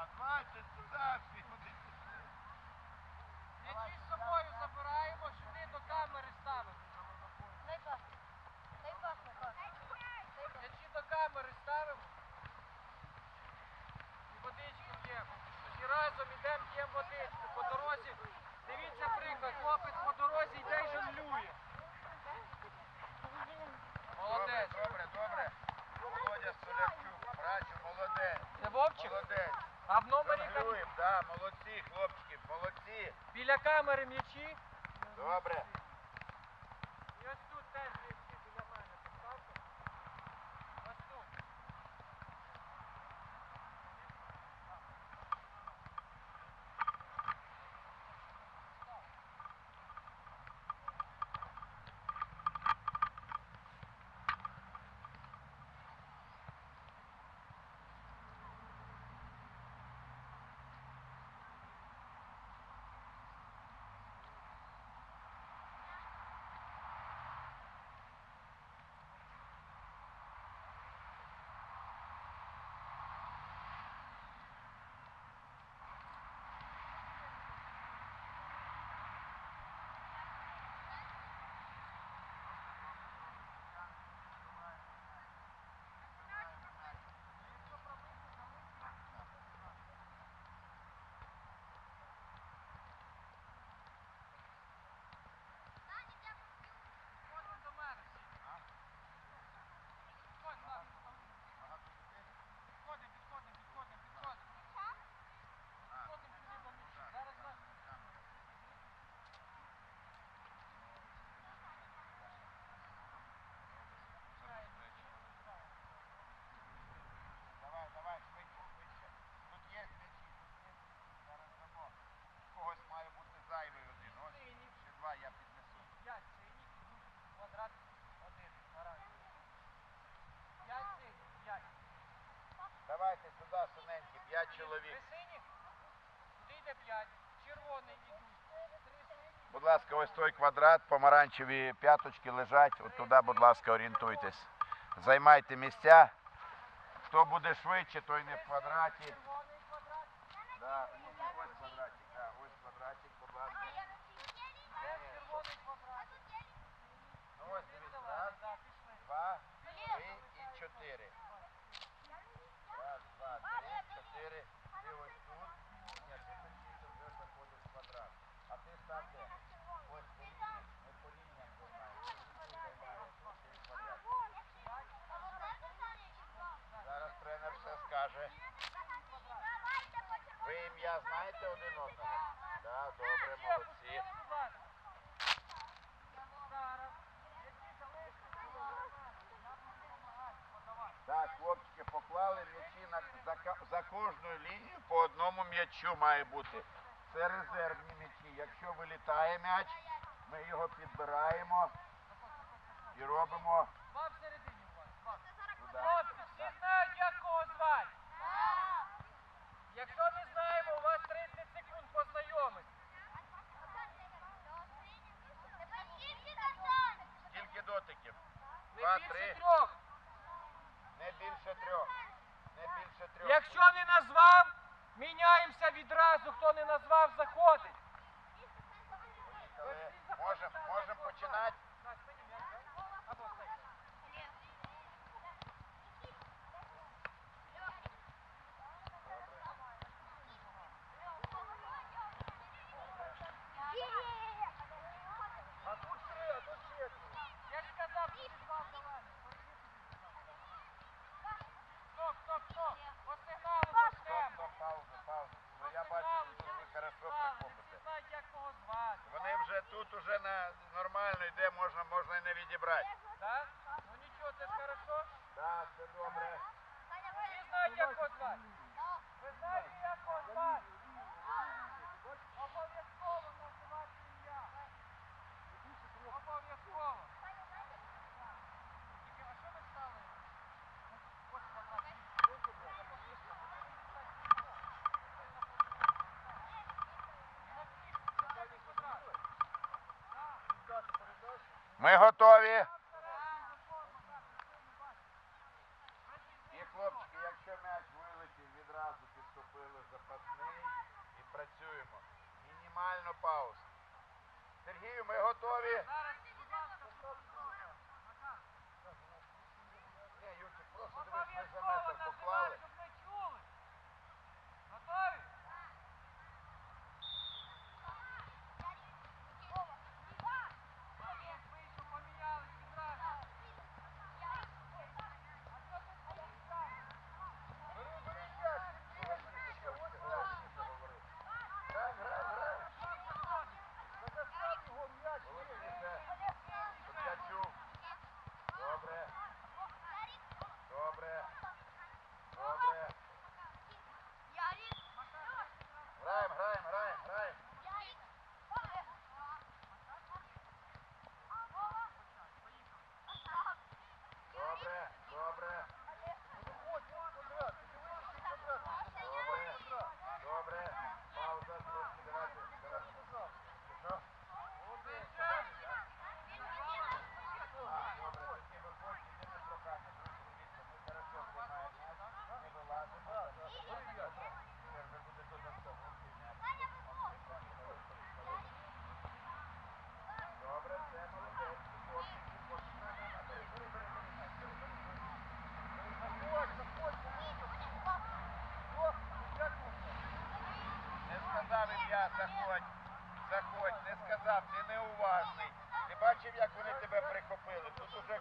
Так, бачиш, сюди всі. М'ячі з собою забираємо, сюди до камери ставимо. Дай пас. Дай пас, Микола. М'ячі до камери ставимо. І водичку п'ємо. І разом ідемо, п'ємо водичку. По дорозі. Дивіться приклад, хлопець по дорозі йде і жонглює. Молодець. Добре, добре. Володя Солярчук, працю, молодець. Це Вовчик? Молодець. А в номері там да, молодці, хлопчики, молодці. біля камери м'ячі. Добре. І ось тут теж м'ячі біля мене. Поставте. Ось тут. Підходимо до мене всі. Підходь, Влад. Підходимо, підходимо, підходимо, підходимо. Підходимо сюди до м'ячі. Зараз нас Давай, давай, швидше, швидше. Тут є м'ячі, тут є м'ячі, зараз дамо. Когось має бути зайвий один. Ось ще два я піднесу. П'ять синіх ідуть в квадрат один оранжевий. П'ять синіх, п'ять. Давайте сюди, синенькі, п'ять Три чоловік. синіх, туди йде п'ять. Червоний ідуть. Три синіх. Будь ласка, ось той квадрат, помаранчеві п'яточки лежать. От туди, будь ласка, орієнтуйтесь. Займайте місця. Хто буде швидше, той не в квадраті. Да, ось квадратик, да, ось квадратик, будь ласка. Ну ось дивіться, раз, два, три і чотири. Раз, два, три, чотири. Ти ось тут. Ні, ти почти вже заходиш в квадрат. А ти став де? Ось по лініям, не по лініям займаєш. Ти займаєш ось цей квадрат. Зараз тренер все скаже. Ви ім'я знаєте один одного? Так, добре, Є, молодці. пустили, будь ласка. Зараз. Які залишилися? Я буду допомагати, подавати. Так, хлопчики, поклали м'ячі на, за, за кожну лінію по одному м'ячу має бути. Це резервні м'ячі. Якщо вилітає м'яч, ми його підбираємо і робимо. Хлопці, всі знають, як кого звати. Якщо не знаємо, у вас 30 секунд познайомитись. Скільки дотиків? Два, більше три. трьох. Не більше трьох. Не більше трьох. Якщо не назвав, міняємося відразу. Хто не назвав, заходить. Поїхали. Можемо можем починати. Так, спині м'яч, дай. Або стань. А тут три, а тут четверо. Я ж сказав, що ти два давай. Стоп, стоп, стоп. По сигналу Стоп, почнемо. стоп, паузу, паузу. Ну По я бачу, сигналу що ви тільки хорошо сигнали, прихопите. Всі знають, як кого звати. Вони вже тут уже на нормально йде, можна, можна і не відібрати. Так? Ну нічого, це ж хорошо. Так, все добре. Всі знають, як кого звати. Ви знаєте, як кого звати? Обов'язково називати ім'я. Обов'язково. Тільки, а що ви стали? Ось квадрат. Ми готові. І хлопчики, якщо м'яч вилетів, відразу підступили запасний і працюємо. Мінімально пауз. Сергію, ми готові. Ім'я, заходь. Заходь, не сказав, ти неуважний. Ти бачив, як вони тебе прихопили? Тут уже